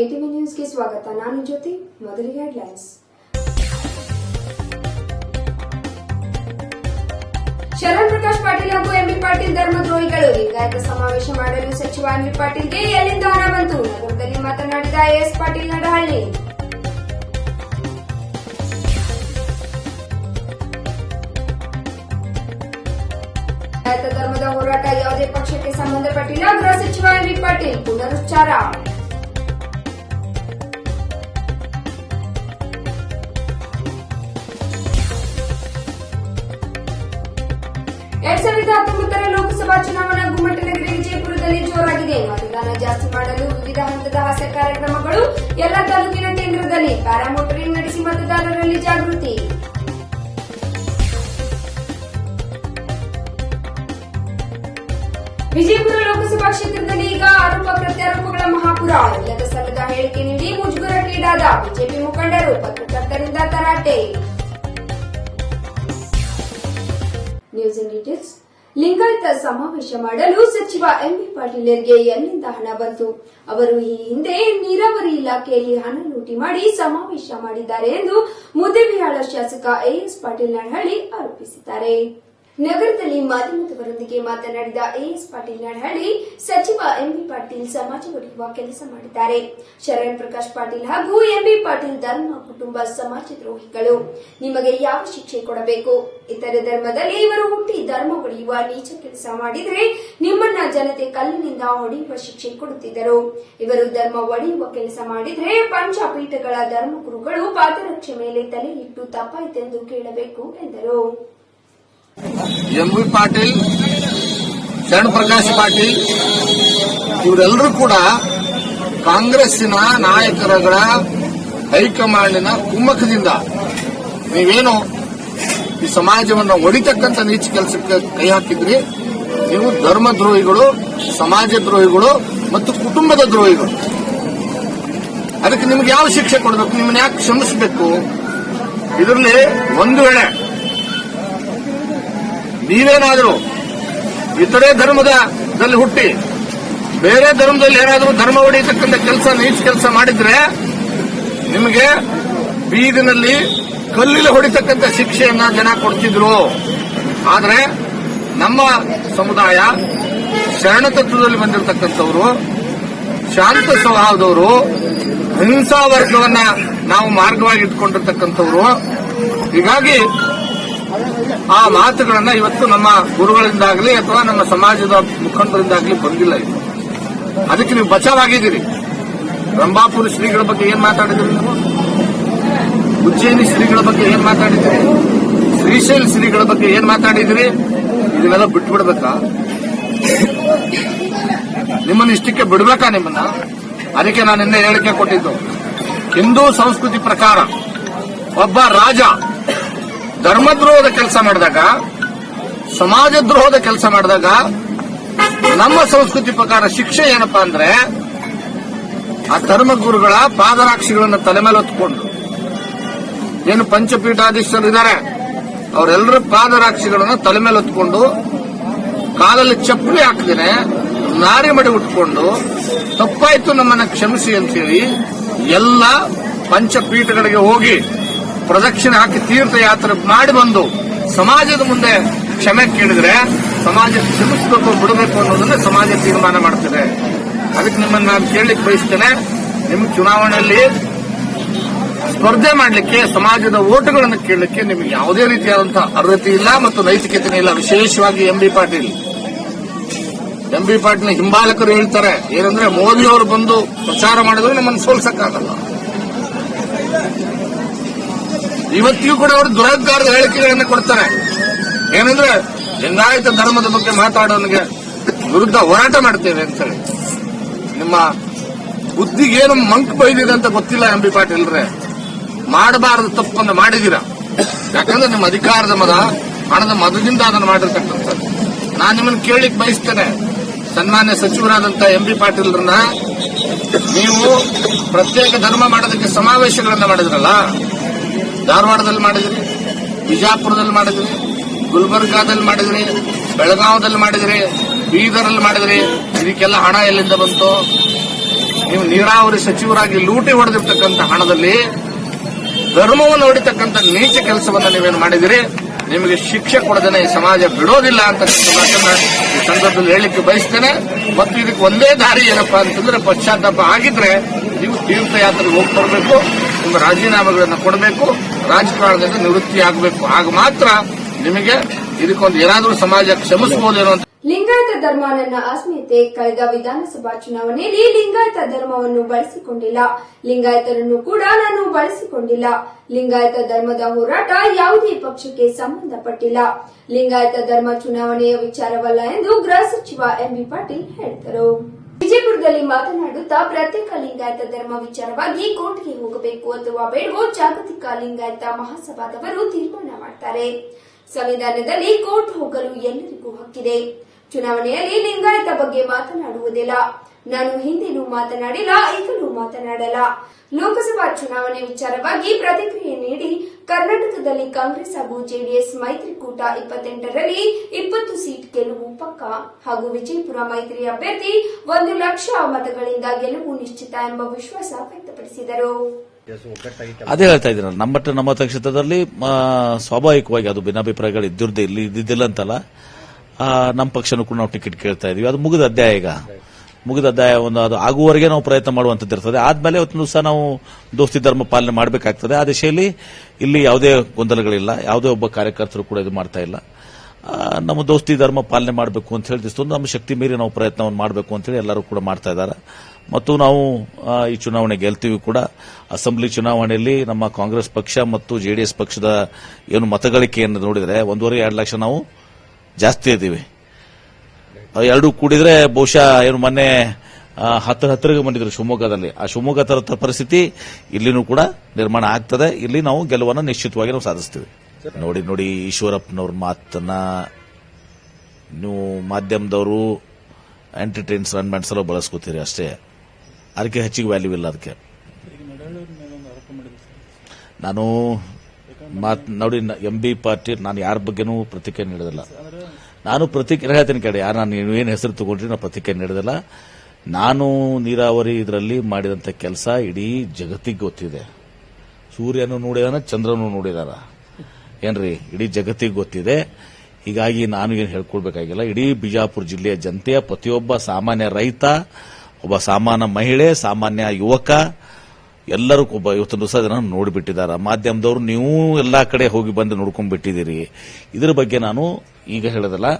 KTV ನ್ಯೂಸ್ಗೆ ಸ್ವಾಗತ ನಾನು ಜ್ಯೋತಿ ಮೊದಲಿಗೆ ಹೆಡ್ಲೈನ್ಸ್ ಶರಣ್ ಪ್ರಕಾಶ್ ಪಾಟೀಲ್ ಹಾಗೂ ಎಂಬಿ ಪಾಟೀಲ್ ಧರ್ಮದ್ರೋಹಿಗಳು ಲಿಂಗಾಯತ ಸಮಾವೇಶ ಮಾಡಲು ಸಚಿವ ಎಂಬಿ ಪಾಟೀಲ್ಗೆ ಎಲ್ಲಿಂದ ಹಣ ಬಂತು ನಗರದಲ್ಲಿ ಮಾತನಾಡಿದ ಎಎಸ್ ಪಾಟೀಲ್ ನಡಹಳ್ಳಿ ಲಿಂಗಾಯತ ಧರ್ಮದ ಹೋರಾಟ ಯಾವುದೇ ಪಕ್ಷಕ್ಕೆ ಸಂಬಂಧಪಟ್ಟಿಲ್ಲ ಗೃಹ ಸಚಿವ ಎಂಬಿ ಪಾಟೀಲ್ ಪುನರುಚ್ಚಾರ ಎರಡ್ ಸಾವಿರದ ಹತ್ತೊಂಬತ್ತರ ಲೋಕಸಭಾ ಚುನಾವಣಾ ಗುಮ್ಮಟನಗರಿ ವಿಜಯಪುರದಲ್ಲಿ ಜೋರಾಗಿದೆ. ಮತದಾನ ಜಾಸ್ತಿ ಮಾಡಲು ವಿವಿಧ ಹಂತದ ಹಾಸ್ಯ ಕಾರ್ಯಕ್ರಮಗಳು ಎಲ್ಲ ತಾಲೂಕಿನ ಕೇಂದ್ರದಲ್ಲಿ ಪ್ಯಾರಾಮೋಟರಿಂಗ್ ನಡೆಸಿ ಮತದಾರರಲ್ಲಿ ಜಾಗೃತಿ. ವಿಜಯಪುರ ಲೋಕಸಭಾ ಕ್ಷೇತ್ರದಲ್ಲಿ ಈಗ ಆರೋಪ ಪ್ರತ್ಯಾರೋಪಗಳ ಮಹಾಪುರ. ಇಲ್ಲದ ಸಲ್ಲದ ಹೇಳಿಕೆ ನೀಡಿ ಮುಜುಗರಕ್ಕೀಡಾದ ಬಿಜೆಪಿ ಮುಖಂಡರು ಪತ್ರಕರ್ತರಿಂದ ತರಾಟೆ. News in details. ಲಿಂಗಾಯತ ಸಮಾವೇಶ ಮಾಡಲು ಸಚಿವ ಎಂಬಿ ಪಾಟೀಲರಿಗೆ ಎಲ್ಲಿಂದ ಹಣ ಬಂತು? ಅವರು ಈ ಹಿಂದೆ ನೀರಾವರಿ ಇಲಾಖೆಯಲ್ಲಿ ಹಣ ಲೂಟಿ ಮಾಡಿ ಸಮಾವೇಶ ಮಾಡಿದ್ದಾರೆ ಎಂದು ಮುದ್ದೇಬಿಹಾಳ ಶಾಸಕ ಎಎಸ್ ಪಾಟೀಲ್ ನಡಹಳ್ಳಿ ಆರೋಪಿಸಿದ್ದಾರೆ. ನಗರದಲ್ಲಿ ಮಾಧ್ಯಮದವರೊಂದಿಗೆ ಮಾತನಾಡಿದ ಎಎಸ್ ಪಾಟೀಲ್ ನಡಹಳ್ಳಿ, ಸಚಿವ ಎಂಬಿ ಪಾಟೀಲ್ ಸಮಾಜ ಒಡೆಯುವ ಕೆಲಸ ಮಾಡಿದ್ದಾರೆ. ಶರಣ್ ಪ್ರಕಾಶ್ ಪಾಟೀಲ್ ಹಾಗೂ ಎಂಬಿ ಪಾಟೀಲ್ ಧರ್ಮ ಕುಟುಂಬ ಸಮಾಜ ದ್ರೋಹಿಗಳು. ನಿಮಗೆ ಯಾವ ಶಿಕ್ಷೆ ಕೊಡಬೇಕು? ಇತರ ಧರ್ಮದಲ್ಲಿ ಇವರು ಹುಟ್ಟಿ ಧರ್ಮ ಒಡೆಯುವ ನೀಚ ಕೆಲಸ ಮಾಡಿದರೆ ನಿಮ್ಮನ್ನ ಜನತೆ ಕಲ್ಲಿನಿಂದ ಹೊಡೆಯುವ ಶಿಕ್ಷೆ ಕೊಡುತ್ತಿದ್ದರು. ಇವರು ಧರ್ಮ ಒಡೆಯುವ ಕೆಲಸ ಮಾಡಿದರೆ ಪಂಚಪೀಠಗಳ ಧರ್ಮಗುರುಗಳು ಪಾದರಕ್ಷೆ ಮೇಲೆ ತಲೆ ಇಟ್ಟು ತಪ್ಪಾಯಿತೆಂದು ಕೇಳಬೇಕು ಎಂದರು. ಎಂ ಪಾಟೀಲ್, ಶರಣ್ ಪ್ರಕಾಶ್ ಪಾಟೀಲ್ ಇವರೆಲ್ಲರೂ ಕೂಡ ಕಾಂಗ್ರೆಸ್ಸಿನ ನಾಯಕರುಗಳ ಹೈಕಮಾಂಡಿನ ಕುಮ್ಮಕದಿಂದ ನೀವೇನು ಈ ಸಮಾಜವನ್ನು ಒಡಿತಕ್ಕಂತ ನೀಚ ಕೆಲಸಕ್ಕೆ ಕೈ ಹಾಕಿದ್ರಿ? ನೀವು ಧರ್ಮ ದ್ರೋಹಿಗಳು ಸಮಾಜ ದ್ರೋಹಿಗಳು ಮತ್ತು ಕುಟುಂಬದ ದ್ರೋಹಿಗಳು. ಅದಕ್ಕೆ ನಿಮ್ಗೆ ಯಾವ ಶಿಕ್ಷೆ ಕೊಡಬೇಕು? ನಿಮ್ಮನ್ನ ಯಾಕೆ ಕ್ಷಮಿಸಬೇಕು? ಇದರಲ್ಲಿ ಒಂದು ವೇಳೆ ನೀವೇನಾದರೂ ಇತರೆ ಧರ್ಮದಲ್ಲಿ ಹುಟ್ಟಿ ಬೇರೆ ಧರ್ಮದಲ್ಲಿ ಏನಾದರೂ ಧರ್ಮ ಹೊಡೆಯತಕ್ಕಂಥ ಕೆಲಸ, ನೀಚ ಕೆಲಸ ಮಾಡಿದ್ರೆ ನಿಮಗೆ ಬೀದಿನಲ್ಲಿ ಕಲ್ಲಿಲ್ಲಿ ಹೊಡಿತಕ್ಕಂಥ ಶಿಕ್ಷೆಯನ್ನ ಜನ ಕೊಡ್ತಿದ್ರು. ಆದರೆ ನಮ್ಮ ಸಮುದಾಯ ಶರಣ ತತ್ವದಲ್ಲಿ ಬಂದಿರತಕ್ಕಂಥವ್ರು ಶಾಂತ ಸ್ವಭಾವದವರು ಹಿಂಸಾ ವರ್ಗವನ್ನ ನಾವು ಮಾರ್ಗವಾಗಿ ಇಟ್ಕೊಂಡಿರ್ತಕ್ಕಂಥವ್ರು ಹೀಗಾಗಿ ಆ ಮಾತುಗಳನ್ನ ಇವತ್ತು ನಮ್ಮ ಗುರುಗಳಿಂದಾಗಲಿ ಅಥವಾ ನಮ್ಮ ಸಮಾಜದ ಮುಖಂಡರಿಂದಾಗಲಿ ಬಂದಿಲ್ಲ ಇದು. ಅದಕ್ಕೆ ನೀವು ಬಚಾವಾಗಿದ್ದೀರಿ. ರಂಭಾಪುರ ಶ್ರೀಗಳ ಬಗ್ಗೆ ಏನ್ ಮಾತಾಡಿದ್ರಿ ನೀವು? ಉಜ್ಜಯಿನಿ ಶ್ರೀಗಳ ಬಗ್ಗೆ ಏನ್ ಮಾತಾಡಿದ್ರಿ ಶ್ರೀಶೈಲ್ ಶ್ರೀಗಳ ಬಗ್ಗೆ ಏನ್ ಮಾತಾಡಿದ್ರಿ ಇದನ್ನೆಲ್ಲ ಬಿಟ್ಬಿಡ್ಬೇಕಾ? ನಿಮ್ಮನ್ನ ಇಷ್ಟಕ್ಕೆ ಬಿಡ್ಬೇಕಾ ನಿಮ್ಮನ್ನ? ಅದಕ್ಕೆ ನಾನು ನಿನ್ನೆ ಹೇಳಿಕೆ ಕೊಟ್ಟಿದ್ದು. ಹಿಂದೂ ಸಂಸ್ಕೃತಿ ಪ್ರಕಾರ ಒಬ್ಬ ರಾಜ ಧರ್ಮದ್ರೋಹದ ಕೆಲಸ ಮಾಡಿದಾಗ ಸಮಾಜ ದ್ರೋಹದ ಕೆಲಸ ಮಾಡಿದಾಗ, ನಮ್ಮ ಸಂಸ್ಕೃತಿ ಪ್ರಕಾರ ಶಿಕ್ಷೆ ಏನಪ್ಪಾ ಅಂದ್ರೆ, ಆ ಧರ್ಮಗುರುಗಳ ಪಾದರಾಕ್ಷಿಗಳನ್ನ ತಲೆ ಮೇಲೆ ಹೊತ್ಕೊಂಡು, ಏನು ಪಂಚಪೀಠಾಧೀಶರು ಇದ್ದಾರೆ, ಅವರೆಲ್ಲರ ಪಾದರಾಕ್ಷಿಗಳನ್ನ ತಲೆ ಮೇಲೆ ಹೊತ್ಕೊಂಡು, ಕಾಲಲ್ಲಿ ಚಪ್ಪಲಿ ಹಾಕ್ತೇನೆ ನಾರಿ ಮಡಿ ಉಟ್ಕೊಂಡು, ತಪ್ಪಾಯ್ತು ನಮ್ಮನ್ನ ಕ್ಷಮಿಸಿ ಅಂತೇಳಿ ಎಲ್ಲ ಪಂಚಪೀಠಗಳಿಗೆ ಹೋಗಿ ಪ್ರದಕ್ಷಿಣೆ ಹಾಕಿ ತೀರ್ಥಯಾತ್ರೆ ಮಾಡಿ ಬಂದು ಸಮಾಜದ ಮುಂದೆ ಕ್ಷಮೆ ಕೇಳಿದ್ರೆ ಸಮಾಜ ಕ್ಷಮಿಸಬೇಕು, ಬಿಡಬೇಕು ಅನ್ನೋದನ್ನ ಸಮಾಜ ತೀರ್ಮಾನ ಮಾಡ್ತದೆ. ಅದಕ್ಕೆ ನಿಮ್ಮನ್ನು ನಾನು ಕೇಳಲಿಕ್ಕೆ ಬಯಸ್ತೇನೆ. ನಿಮ್ಮ ಚುನಾವಣೆಯಲ್ಲಿ ಸ್ಪರ್ಧೆ ಮಾಡಲಿಕ್ಕೆ, ಸಮಾಜದ ಓಟುಗಳನ್ನು ಕೇಳಲಿಕ್ಕೆ ನಿಮಗೆ ಯಾವುದೇ ರೀತಿಯಾದಂತಹ ಅರ್ಹತೆ ಇಲ್ಲ ಮತ್ತು ನೈತಿಕತೆ ಇಲ್ಲ. ವಿಶೇಷವಾಗಿ M B Patil. M B Patil ಹಿಂಬಾಲಕರು ಹೇಳ್ತಾರೆ, ಏನಂದ್ರೆ ಮೋದಿ ಅವರು ಬಂದು ಪ್ರಚಾರ ಮಾಡಿದ್ರೆ ನಮ್ಮನ್ನು ಸೋಲ್ಸಕ್ಕಾಗಲ್ಲ. ಇವತ್ತಿಗೂ ಕೂಡ ಅವರು ದುರಾಧಾರದ ಹೇಳಿಕೆಗಳನ್ನು ಕೊಡ್ತಾರೆ. ಏನಂದ್ರೆ, ಲಿಂಗಾಯತ ಧರ್ಮದ ಬಗ್ಗೆ ಮಾತಾಡೋನಿಗೆ ವಿರುದ್ಧ ಹೋರಾಟ ಮಾಡ್ತೇವೆ ಅಂತ ಹೇಳಿ. ನಿಮ್ಮ ಬುದ್ಧಿಗೆ ಏನು ಮಂಕ್ ಬೈದಿದೆ ಅಂತ ಗೊತ್ತಿಲ್ಲ ಎಂ ಬಿ ಪಾಟೀಲ್ರೆ. ಮಾಡಬಾರದು ತಪ್ಪನ್ನು ಮಾಡಿದೀರಾ. ಯಾಕಂದ್ರೆ ನಿಮ್ಮ ಅಧಿಕಾರದ ಮದ, ಹಣದ ಮದದಿಂದ ಅದನ್ನು ಮಾಡಿರ್ತಕ್ಕಂಥದ್ದು. ನಾನು ನಿಮ್ಮನ್ನು ಕೇಳಿಕ್ ಬಯಸ್ತೇನೆ. ಸನ್ಮಾನ್ಯ ಸಚಿವರಾದಂತಹ ಎಂ ಬಿ ಪಾಟೀಲ್ರನ್ನ ನೀವು ಪ್ರತ್ಯೇಕ ಧರ್ಮ ಮಾಡೋದಕ್ಕೆ ಸಮಾವೇಶಗಳನ್ನ ಮಾಡಿದ್ರಲ್ಲ ಧಾರವಾಡದಲ್ಲಿ ಮಾಡಿದ್ರಿ, ಬಿಜಾಪುರದಲ್ಲಿ ಮಾಡಿದ್ರಿ, ಗುಲ್ಬರ್ಗಾದಲ್ಲಿ ಮಾಡಿದ್ರಿ, ಬೆಳಗಾವದಲ್ಲಿ ಮಾಡಿದ್ರಿ, ಬೀದರಲ್ಲಿ ಮಾಡಿದ್ರಿ, ಇದಕ್ಕೆಲ್ಲ ಹಣ ಎಲ್ಲಿಂದ ಬಂತು? ನೀವು ನೀರಾವರಿ ಸಚಿವರಾಗಿ ಲೂಟಿ ಹೊಡೆದಿರ್ತಕ್ಕಂಥ ಹಣದಲ್ಲಿ ಧರ್ಮವನ್ನು ಹೊಡಿತಕ್ಕಂಥ ನೀಚ ಕೆಲಸವನ್ನು ನೀವೇನು ಮಾಡಿದಿರಿ? ನಿಮಗೆ ಶಿಕ್ಷೆ ಕೊಡದೇನೆ ಈ ಸಮಾಜ ಬಿಡೋದಿಲ್ಲ ಅಂತಕ್ಕಂಥ ಮಾತನ್ನ ಈ ಸಂದರ್ಭದಲ್ಲಿ ಹೇಳಲಿಕ್ಕೆ ಬಯಸ್ತೇನೆ. ಮತ್ತು ಇದಕ್ಕೆ ಒಂದೇ ದಾರಿ ಏನಪ್ಪಾ ಅಂತಂದ್ರೆ ಪಶ್ಚಾತ್ತಾಪ ಆಗಿದ್ರೆ ನೀವು ತೀರ್ಥಯಾತ್ರೆಗೆ ಹೋಗಿ ಬರಬೇಕು ನಿಮ್ಮ ರಾಜೀನಾಮೆಗಳನ್ನು ಕೊಡಬೇಕು ರಾಜಕಾರಣದಿಂದ ನಿವೃತ್ತಿ ಆಗಬೇಕು ಆಗ ಮಾತ್ರ ನಿಮಗೆ ಇದಕ್ಕೊಂದು ಏನಾದರೂ ಸಮಾಜ ಕ್ಷಮಿಸಬಹುದೇನೋ ಅಂತ ಲಿಂಗಾಯತ ಧರ್ಮ ನನ್ನ ಅಸ್ಮಿತೆ ಕಳೆದ ವಿಧಾನಸಭಾ ಚುನಾವಣೆಯಲ್ಲಿ ಲಿಂಗಾಯತ ಧರ್ಮವನ್ನು ಬಳಸಿಕೊಂಡಿಲ್ಲ. ಲಿಂಗಾಯತರನ್ನು ಕೂಡ ನಾನು ಬಳಸಿಕೊಂಡಿಲ್ಲ. ಲಿಂಗಾಯತ ಧರ್ಮದ ಹೋರಾಟ ಯಾವುದೇ ಪಕ್ಷಕ್ಕೆ ಸಂಬಂಧಪಟ್ಟಿಲ್ಲ. ಲಿಂಗಾಯತ ಧರ್ಮ ಚುನಾವಣೆಯ ವಿಚಾರವಲ್ಲ ಎಂದು ಗೃಹ ಸಚಿವ ಎಂಬಿ ಪಾಟೀಲ್ ಹೇಳಿದರು. ವಿಜಯಪುರದಲ್ಲಿ ಮಾತನಾಡುತ್ತಾ ಪ್ರತ್ಯೇಕ ಲಿಂಗಾಯತ ಧರ್ಮ ವಿಚಾರವಾಗಿ ಕೋರ್ಟ್ಗೆ ಹೋಗಬೇಕು ಅಥವಾ ಬೇಡವೋ ಜಾಗತಿಕ ಲಿಂಗಾಯತ ಮಹಾಸಭಾದವರು ತೀರ್ಮಾನ ಮಾಡ್ತಾರೆ. ಸಂವಿಧಾನದಲ್ಲಿ ಕೋರ್ಟ್ ಹೋಗಲು ಎಲ್ಲರಿಗೂ ಹಕ್ಕಿದೆ. ಚುನಾವಣೆಯಲ್ಲಿ ಲಿಂಗಾಯತ ಬಗ್ಗೆ ಮಾತನಾಡುವುದಿಲ್ಲ. ನಾನು ಹಿಂದೆನೂ ಮಾತನಾಡಿಲ್ಲ ಈಗಲೂ ಮಾತನಾಡಲ್ಲ. ಲೋಕಸಭಾ ಚುನಾವಣೆ ವಿಚಾರವಾಗಿ ಪ್ರತಿಕ್ರಿಯೆ ನೀಡಿ ಕರ್ನಾಟಕದಲ್ಲಿ ಕಾಂಗ್ರೆಸ್ ಹಾಗೂ ಜೆಡಿಎಸ್ ಮೈತ್ರಿಕೂಟ ಇಪ್ಪತ್ತೆಂಟರಲ್ಲಿ ಇಪ್ಪತ್ತು ಸೀಟ್ ಗೆಲುವು ಪಕ್ಕ ಹಾಗೂ ವಿಜಯಪುರ ಮೈತ್ರಿ ಅಭ್ಯರ್ಥಿ ಒಂದು ಲಕ್ಷ ಮತಗಳಿಂದ ಗೆಲುವು ನಿಶ್ಚಿತ ಎಂಬ ವಿಶ್ವಾಸ ವ್ಯಕ್ತಪಡಿಸಿದರು. ಅದೇ ಹೇಳ್ತಾ ಇದ್ದೀನಲ್ಲ ನಮ್ಮ ನಮ್ಮ ಕ್ಷೇತ್ರದಲ್ಲಿ ಸ್ವಾಭಾವಿಕವಾಗಿ ಅದು ಭಿನ್ನಾಭಿಪ್ರಾಯಗಳು ಇದ್ದಿರ್ದೆ ಇಲ್ಲಿ ಇದ್ದಿದ್ದಿಲ್ಲ ಅಂತಲ್ಲ. ಆ, ನಮ್ಮ ಪಕ್ಷನೂ ಕೂಡ ನಾವು ಟಿಕೆಟ್ ಕೇಳ್ತಾ ಇದೀವಿ. ಅದು ಮುಗಿದ ಅಧ್ಯಾಯ ಈಗ. ಮುಗಿದ ಒಂದು ಅದು ಆಗುವವರೆಗೆ ನಾವು ಪ್ರಯತ್ನ ಮಾಡುವಂಥದ್ದು ಇರ್ತದೆ. ಆದ್ಮೇಲೆ ಇವತ್ತು ಸಹ ನಾವು ದೋಸ್ತಿ ಧರ್ಮ ಪಾಲನೆ ಮಾಡಬೇಕಾಗ್ತದೆ. ಆ ದಿಶೆಯಲ್ಲಿ ಇಲ್ಲಿ ಯಾವುದೇ ಗೊಂದಲಗಳಿಲ್ಲ. ಯಾವುದೇ ಒಬ್ಬ ಕಾರ್ಯಕರ್ತರು ಕೂಡ ಇದು ಮಾಡ್ತಾ ಇಲ್ಲ. ನಮ್ಮ ದೋಸ್ತಿ ಧರ್ಮ ಪಾಲನೆ ಮಾಡಬೇಕು ಅಂತ ಹೇಳಿ ದಿವಸ ನಮ್ಮ ಶಕ್ತಿ ಮೀರಿ ನಾವು ಪ್ರಯತ್ನವನ್ನು ಮಾಡಬೇಕು ಅಂತೇಳಿ ಎಲ್ಲರೂ ಕೂಡ ಮಾಡ್ತಾ ಇದ್ದಾರೆ. ಮತ್ತು ನಾವು ಈ ಚುನಾವಣೆ ಗೆಲ್ತೀವಿ ಕೂಡ. ಅಸೆಂಬ್ಲಿ ಚುನಾವಣೆಯಲ್ಲಿ ನಮ್ಮ ಕಾಂಗ್ರೆಸ್ ಪಕ್ಷ ಮತ್ತು ಜೆಡಿಎಸ್ ಪಕ್ಷದ ಏನು ಮತಗಳಿಕೆಯನ್ನು ನೋಡಿದರೆ ಒಂದೂವರೆ, ಎರಡು ಲಕ್ಷ ನಾವು ಜಾಸ್ತಿ ಇದ್ದೀವಿ. ಎರಡೂ ಕೂಡಿದ್ರೆ ಬಹುಶಃ ಏನು ಮೊನ್ನೆ ಹತ್ತಿರ ಹತ್ತರ ಹತ್ತಿರಗೆ ಬಂದಿದ್ರು ಶಿವಮೊಗ್ಗದಲ್ಲಿ. ಆ ಶಿವಮೊಗ್ಗ ತರದ ಪರಿಸ್ಥಿತಿ ಇಲ್ಲಿನೂ ಕೂಡ ನಿರ್ಮಾಣ ಆಗ್ತದೆ. ಇಲ್ಲಿ ನಾವು ಗೆಲುವನ್ನು ನಿಶ್ಚಿತವಾಗಿ ನಾವು ಸಾಧಿಸ್ತೀವಿ. ನೋಡಿ ನೋಡಿ, ಈಶ್ವರಪ್ಪನವ್ರ ಮಾತನ್ನ ನೀವು ಮಾಧ್ಯಮದವರು ಎಂಟರ್ಟೈನ್ಸ್ ರನ್ ಎಲ್ಲ ಬಳಸ್ಕೋತೀರಿ ಅಷ್ಟೇ. ಅದಕ್ಕೆ ಹೆಚ್ಚಿಗೆ ವ್ಯಾಲ್ಯೂ ಇಲ್ಲ ಅದಕ್ಕೆ. ನಾನು ಮಾತ್, ನೋಡಿ ಎಂ ಬಿ ಪಾಟೀಲ್ ನಾನು ಯಾರ ಬಗ್ಗೆನೂ ಪ್ರತಿಕ್ರಿಯೆ ನೀಡೋದಿಲ್ಲ. ನಾನು ಪ್ರತಿಕ್ರಿಯೆ ಹೇಳ್ತೀನಿ ಕಡೆ ಯಾರು ನಾನು ಏನು ಹೆಸರು ತಗೊಂಡ್ರಿ ನಾನು ಪ್ರತಿಕ್ರಿಯೆ ನೀಡೋದಿಲ್ಲ ನಾನು ನೀರಾವರಿ ಇದರಲ್ಲಿ ಮಾಡಿದಂಥ ಕೆಲಸ ಇಡೀ ಜಗತ್ತಿಗೆ ಗೊತ್ತಿದೆ. ಸೂರ್ಯನು ನೋಡಿದಾನ, ಚಂದ್ರನು ನೋಡಿದಾರ ಏನ್ರಿ? ಇಡೀ ಜಗತ್ತಿಗೆ ಗೊತ್ತಿದೆ. ಹೀಗಾಗಿ ನಾನು ಏನು ಹೇಳ್ಕೊಳ್ಬೇಕಾಗಿಲ್ಲ ಇಡೀ ಬಿಜಾಪುರ ಜಿಲ್ಲೆಯ ಜನತೆಯ ಪ್ರತಿಯೊಬ್ಬ ಸಾಮಾನ್ಯ ರೈತ, ಒಬ್ಬ ಸಾಮಾನ್ಯ ಮಹಿಳೆ, ಸಾಮಾನ್ಯ ಯುವಕ ಎಲ್ಲರೂ ಒಬ್ಬ ಇವತ್ತೊಂದು ದಿವಸ ಜನ ನೋಡಿಬಿಟ್ಟಿದ್ದಾರೆ. ಮಾಧ್ಯಮದವರು ನೀವು ಎಲ್ಲಾ ಕಡೆ ಹೋಗಿ ಬಂದು ನೋಡ್ಕೊಂಡ್ಬಿಟ್ಟಿದ್ದೀರಿ. ಇದರ ಬಗ್ಗೆ ನಾನು ಈಗ ಹೇಳೋದಲ್ಲ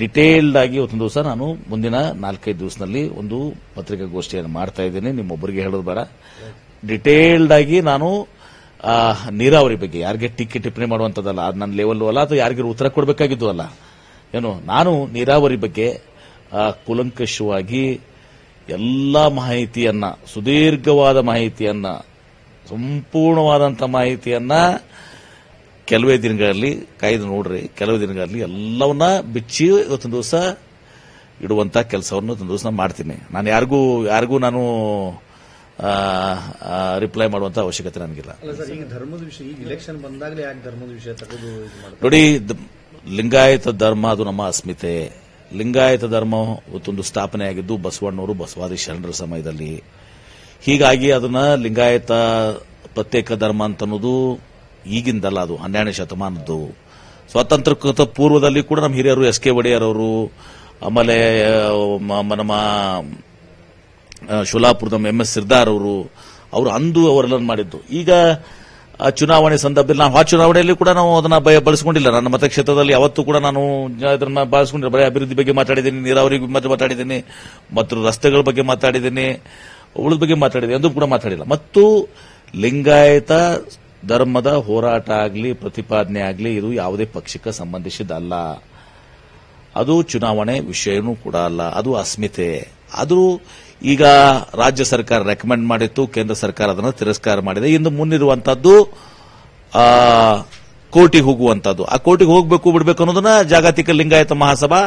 ಡಿಟೇಲ್ಡ್ ಆಗಿ ಇವತ್ತೊಂದು ದಿವಸ ನಾನು ಮುಂದಿನ ನಾಲ್ಕೈದು ದಿವಸದಲ್ಲಿ ಒಂದು ಪತ್ರಿಕಾಗೋಷ್ಠಿಯನ್ನು ಮಾಡ್ತಾ ಇದ್ದೀನಿ. ನಿಮ್ಮೊಬ್ಬರಿಗೆ ಹೇಳೋದು ಬೇಡ. ಡಿಟೇಲ್ಡ್ ಆಗಿ ನಾನು ನೀರಾವರಿ ಬಗ್ಗೆ, ಯಾರಿಗೆ ಟಿಕ್ಕಿ ಟಿಪ್ಪಣಿ ಮಾಡುವಂಥದ್ದಲ್ಲ, ಅದು ನನ್ನ ಲೆವೆಲ್ ಅಲ್ಲ, ಅಥವಾ ಯಾರಿಗೂ ಉತ್ತರ ಕೊಡಬೇಕಾಗಿದ್ದು ಅಲ್ಲ. ಏನು, ನಾನು ನೀರಾವರಿ ಬಗ್ಗೆ ಕೂಲಂಕಷವಾಗಿ ಎಲ್ಲ ಮಾಹಿತಿಯನ್ನ ಸುದೀರ್ಘವಾದ ಮಾಹಿತಿಯನ್ನ ಸಂಪೂರ್ಣವಾದಂಥ ಮಾಹಿತಿಯನ್ನ ಕೆಲವೇ ದಿನಗಳಲ್ಲಿ ಕಾಯ್ದು ನೋಡ್ರಿ ಕೆಲವೇ ದಿನಗಳಲ್ಲಿ ಎಲ್ಲವನ್ನ ಬಿಚ್ಚಿ ಇವತ್ತೊಂದು ದಿವಸ ಇಡುವಂತ ಕೆಲಸವನ್ನು ಒಂದು ದಿವಸ ಮಾಡ್ತೀನಿ. ನಾನು ಯಾರಿಗೂ ಯಾರಿಗೂ ನಾನು ರಿಪ್ಲೈ ಮಾಡುವಂತ ಅವಶ್ಯಕತೆ ನನಗಿಲ್ಲ. ಇಲೆಕ್ಷನ್ ಬಂದಾಗಲೇ ನೋಡಿ ಲಿಂಗಾಯತ ಧರ್ಮ ಅದು ನಮ್ಮ ಅಸ್ಮಿತೆ. ಲಿಂಗಾಯತ ಧರ್ಮ ಒಂದು ಸ್ಥಾಪನೆ ಆಗಿದ್ದು ಬಸವಣ್ಣವರು ಬಸವಾದಿ ಶರಣರ ಸಮಯದಲ್ಲಿ. ಹೀಗಾಗಿ ಅದನ್ನ ಲಿಂಗಾಯತ ಪ್ರತ್ಯೇಕ ಧರ್ಮ ಅಂತ ಅನ್ನೋದು ಈಗಿಂದಲ್ಲ, ಅದು ಹನ್ನೆರಡನೇ ಶತಮಾನದ್ದು. ಸ್ವಾತಂತ್ರ್ಯಕ್ಕಿಂತ ಪೂರ್ವದಲ್ಲಿ ಕೂಡ ನಮ್ಮ ಹಿರಿಯರು ಎಸ್ ಕೆ ಒಡೆಯರ್ ಅವರು ಆಮೇಲೆ ನಮ್ಮ ಶುಲಾಪುರದ ಎಂ ಎಸ್ ಸಿರ್ದಾರ್ ಅವರು ಅವರು ಅಂದು ಅವರೆಲ್ಲ ಮಾಡಿದ್ದು. ಈಗ ಚುನಾವಣೆ ಸಂದರ್ಭದಲ್ಲಿ ನಾವು ಆ ಚುನಾವಣೆಯಲ್ಲಿ ಕೂಡ ನಾವು ಅದನ್ನ ಬಳಸಿಕೊಂಡಿಲ್ಲ. ನನ್ನ ಮತಕ್ಷೇತ್ರದಲ್ಲಿ ಯಾವತ್ತೂ ಕೂಡ ನಾನು ಅದನ್ನ ಬಳಸಿಕೊಂಡಿಲ್ಲ. ಬರೀ ಅಭಿವೃದ್ಧಿ ಬಗ್ಗೆ ಮಾತಾಡಿದ್ದೀನಿ ನೀರಾವರಿ ಬಗ್ಗೆ ಮಾತಾಡಿದ್ದೀನಿ, ಮತ್ತು ರಸ್ತೆಗಳ ಬಗ್ಗೆ ಮಾತಾಡಿದ್ದೀನಿ, ಉಳಿದ ಬಗ್ಗೆ ಮಾತಾಡಿದ್ದೀನಿ, ಎಂದು ಕೂಡ ಮಾತಾಡಿಲ್ಲ. ಮತ್ತು ಲಿಂಗಾಯತ ಧರ್ಮದ ಹೋರಾಟ ಆಗಲಿ, ಪ್ರತಿಪಾದನೆ ಆಗಲಿ, ಇದು ಯಾವುದೇ ಪಕ್ಷಕ್ಕೆ ಸಂಬಂಧಿಸಿದಲ್ಲ. ಅದು ಚುನಾವಣೆ ವಿಷಯನೂ ಕೂಡ ಅಲ್ಲ. ಅದು ಅಸ್ಮಿತೆ. ಅದು ಈಗ ರಾಜ್ಯ ಸರ್ಕಾರ ರೆಕಮೆಂಡ್ ಮಾಡಿತ್ತು ಕೇಂದ್ರ ಸರ್ಕಾರ ಅದನ್ನು ತಿರಸ್ಕಾರ ಮಾಡಿದೆ. ಇಂದು ಮುಂದಿರುವಂತದ್ದು ಆ, ಕೋರ್ಟಿಗೆ ಹೋಗುವಂತದ್ದು ಆ ಕೋರ್ಟಿಗೆ ಹೋಗಬೇಕು ಬಿಡಬೇಕು ಅನ್ನೋದನ್ನ ಜಾಗತಿಕ ಲಿಂಗಾಯತ ಮಹಾಸಭಾ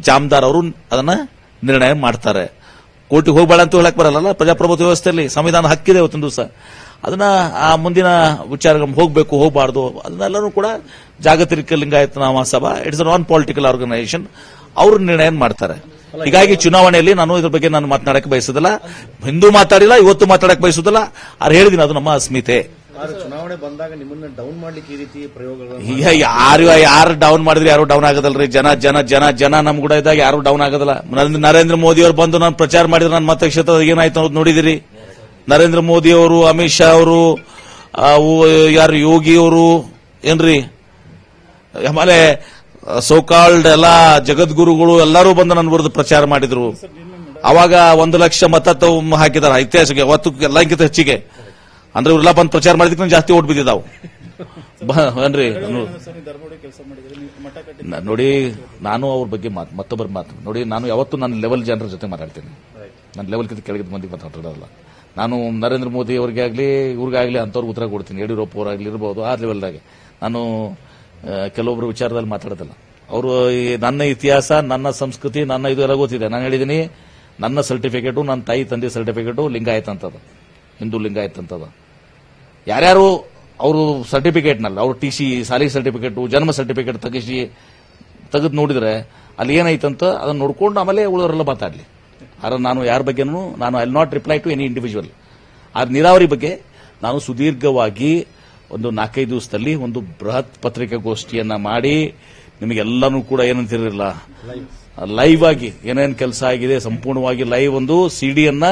ಜಾಮದಾರ್ ಅವರು ಅದನ್ನ ನಿರ್ಣಯ ಮಾಡ್ತಾರೆ. ಕೋರ್ಟಿಗೆ ಹೋಗಬೇಡ ಅಂತ ಹೇಳಕ್ ಬರಲ್ಲ ಪ್ರಜಾಪ್ರಭುತ್ವ ವ್ಯವಸ್ಥೆಯಲ್ಲಿ ಸಂವಿಧಾನ ಹಕ್ಕಿದೆ ಇವತ್ತಿನ ದಿವಸ. ಅದನ್ನ ಆ ಮುಂದಿನ ವಿಚಾರ ಹೋಗಬೇಕು ಹೋಗಬಾರ್ದು ಅದನ್ನೆಲ್ಲರೂ ಕೂಡ Jagatika Lingayat Mahasabha it's non political organisation ಅವರು ನಿರ್ಣಯ ಮಾಡ್ತಾರೆ. ಹೀಗಾಗಿ ಚುನಾವಣೆಯಲ್ಲಿ ನಾನು ಇದ್ರ ಬಗ್ಗೆ ನಾನು ಮಾತನಾಡಕ್ಕೆ ಬಯಸುದಿಲ್ಲ. ಹಿಂದೂ ಮಾತಾಡಿಲ್ಲ ಇವತ್ತು ಮಾತಾಡಕ್ಕೆ ಬಯಸುದಿಲ್ಲ. ಅವ್ರು ಹೇಳಿದಿನ ಅದು ನಮ್ಮ ಅಸ್ಮಿತೆ ಆದ್ರೆ ಚುನಾವಣೆ ಬಂದಾಗ ನಿಮ್ಮನ್ನ ಡೌನ್ ಮಾಡ್ಲಿಕ್ಕೆ ಈ ರೀತಿ ಪ್ರಯೋಗಗಳು ಈಗ ಯಾರು ಯಾರು ಡೌನ್ ಮಾಡಿದ್ರೆ ಯಾರು ಡೌನ್ ಆಗದಲ್ರಿ? ಜನ ಜನ ಜನ ಜನ ನಮ್ ಕೂಡ ಇದ್ದಾಗ ಯಾರು ಡೌನ್ ಆಗೋದಿಲ್ಲ. ನರೇಂದ್ರ- ನರೇಂದ್ರ ಮೋದಿ ಅವರು ಬಂದು ನಾನು ಪ್ರಚಾರ ಮಾಡಿದ್ರೆ ನನ್ನ ಮತಕ್ಷೇತ್ರದ ಏನಾಯ್ತು ಅನ್ನೋದು ನೋಡಿದಿರಿ? ನರೇಂದ್ರ ಮೋದಿ ಅವರು ಅಮಿತ್ ಶಾ ಅವರು ಯಾರು ಯೋಗಿ ಅವರು ಏನ್ರಿ? ಆಮೇಲೆ ಸೋಕಾಲ್ಡ್ ಎಲ್ಲ ಜಗದ್ಗುರುಗಳು ಎಲ್ಲರೂ ಬಂದು ನನ್ನ ವಿರುದ್ಧ ಪ್ರಚಾರ ಮಾಡಿದ್ರು. ಅವಾಗ ಒಂದು ಲಕ್ಷ ಮತ ಹಾಕಿದಾರ ಐತಿಹಾಸಿಕ ಅವತ್ತು ಎಲ್ಲಕ್ಕಿಂತ ಹೆಚ್ಚಿಗೆ. ಅಂದ್ರೆ ಇವರೆಲ್ಲ ಬಂದು ಪ್ರಚಾರ ಮಾಡಿದಕ್ಕೆ ಜಾಸ್ತಿ ಓಟ್ ಬಿದ್ದಿದ್ದಾವು. ನೋಡಿ, ನಾನು ಅವ್ರ ಬಗ್ಗೆ ಮಾತು, ಮತ್ತೊಬ್ಬರ ಮಾತು. ನೋಡಿ, ನಾನು ಯಾವತ್ತೂ ನನ್ನ ಲೆವೆಲ್ ಜನರ ಜೊತೆ ಮಾತಾಡ್ತೀನಿ. ನನ್ನ ಲೆವೆಲ್ಗಿಂತ ಕೆಳಗಿದ ಮಂದಿ ಮಾತಾಡೋದಲ್ಲ ನಾನು ನರೇಂದ್ರ ಮೋದಿ ಅವ್ರಿಗೆ ಆಗಲಿ ಇವ್ರಿಗಾಗ್ಲಿ ಅಂತವ್ರಿಗೆ ಉತ್ತರ ಕೊಡ್ತೀನಿ. ಯಡಿಯೂರಪ್ಪ ಆಗಲಿ ಇರ್ಬೋದು, ಆ ಲೆವೆಲ್ದಾಗೆ ನಾನು ಕೆಲವೊಬ್ರು ವಿಚಾರದಲ್ಲಿ ಮಾತಾಡೋದಿಲ್ಲ. ಅವರು ನನ್ನ ಇತಿಹಾಸ, ನನ್ನ ಸಂಸ್ಕೃತಿ, ನನ್ನ ಇದು ಎಲ್ಲ ಗೊತ್ತಿದೆ. ನಾನು ಹೇಳಿದ್ದೀನಿ ನನ್ನ ಸರ್ಟಿಫಿಕೇಟು ನನ್ನ ತಾಯಿ ತಂದೆ ಸರ್ಟಿಫಿಕೇಟು ಲಿಂಗಾಯತ್ ಅಂತದ ಹಿಂದೂ ಲಿಂಗಾಯತ್ ಅಂತದ ಯಾರ್ಯಾರು ಅವರು ಸರ್ಟಿಫಿಕೇಟ್ನಲ್ಲಿ ಅವ್ರ ಟಿ ಸಿ, ಸಾಲಿ ಸರ್ಟಿಫಿಕೇಟು ಜನ್ಮ ಸರ್ಟಿಫಿಕೇಟ್ ತೆಗಿಸಿ, ತೆಗೆದು ನೋಡಿದರೆ ಅಲ್ಲಿ ಏನೈತಂತ ಅದನ್ನು ನೋಡ್ಕೊಂಡು ಆಮೇಲೆ ಉಳಿದವರೆಲ್ಲ ಮಾತಾಡಲಿ. ಆದ್ರೆ ನಾನು ಯಾರ ಬಗ್ಗೆನೂ ನಾನು I not reply to any individual ಆ ನೀರಾವರಿ ಬಗ್ಗೆ ನಾನು ಸುದೀರ್ಘವಾಗಿ ಒಂದು ನಾಲ್ಕೈದು ದಿವಸದಲ್ಲಿ ಒಂದು ಬೃಹತ್ ಪತ್ರಿಕಾಗೋಷ್ಠಿಯನ್ನ ಮಾಡಿ ನಿಮಗೆಲ್ಲನೂ ಕೂಡ ಏನಂತಿರಲಿಲ್ಲ. ಲೈವ್ ಆಗಿ ಏನೇನು ಕೆಲಸ ಆಗಿದೆ, ಸಂಪೂರ್ಣವಾಗಿ ಲೈವ್ ಒಂದು ಸಿಡಿಯನ್ನ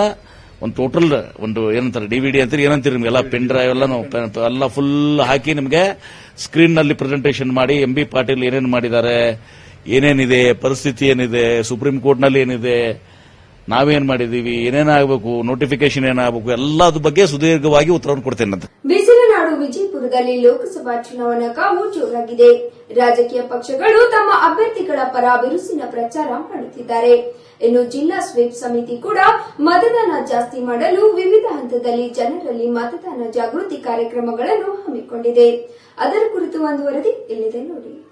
ಒಂದು ಟೋಟಲ್ ಒಂದು ಏನಂತಾರೆ ಡಿವಿಡಿ ಅಂತೀರಿ, ಏನಂತೀರಿ ನಿಮ್ಗೆಲ್ಲ ಪೆನ್ ಡ್ರೈವ್ ಎಲ್ಲ ಎಲ್ಲ ಫುಲ್ ಹಾಕಿ ನಿಮಗೆ ಸ್ಕ್ರೀನ್ನಲ್ಲಿ ಪ್ರೆಸೆಂಟೇಷನ್ ಮಾಡಿ ಎಂ ಬಿ ಪಾಟೀಲ್ ಏನೇನು ಮಾಡಿದ್ದಾರೆ, ಏನೇನಿದೆ, ಪರಿಸ್ಥಿತಿ ಏನಿದೆ ಸುಪ್ರೀಂ ಕೋರ್ಟ್ನಲ್ಲಿ ಏನಿದೆ, ನಾವೇನ್ ಮಾಡಿದೀವಿ ಏನೇನಾಗಬೇಕು ನೋಟಿಫಿಕೇಶನ್ ಏನಾಗಬೇಕು ಎಲ್ಲದ ಬಗ್ಗೆ ಸುದೀರ್ಘವಾಗಿ ಉತ್ತರವನ್ನು ಕೊಡ್ತೇನೆ ಬಿಸಿಲನಾಡು ವಿಜಯಪುರದಲ್ಲಿ ಲೋಕಸಭಾ ಚುನಾವಣಾ ಕಾವು ಜೋರಾಗಿದೆ. ರಾಜಕೀಯ ಪಕ್ಷಗಳು ತಮ್ಮ ಅಭ್ಯರ್ಥಿಗಳ ಪರ ಬಿರುಸಿನ ಪ್ರಚಾರ ಮಾಡುತ್ತಿದ್ದಾರೆ. ಇನ್ನು ಜಿಲ್ಲಾ ಸ್ವೀಪ್ ಸಮಿತಿ ಕೂಡ ಮತದಾನ ಜಾಸ್ತಿ ಮಾಡಲು ವಿವಿಧ ಹಂತದಲ್ಲಿ ಜನರಲ್ಲಿ ಮತದಾನ ಜಾಗೃತಿ ಕಾರ್ಯಕ್ರಮಗಳನ್ನು ಹಮ್ಮಿಕೊಂಡಿದೆ. ಅದರ ಕುರಿತು ಒಂದು ವರದಿ ಇಲ್ಲಿದೆ ನೋಡಿ.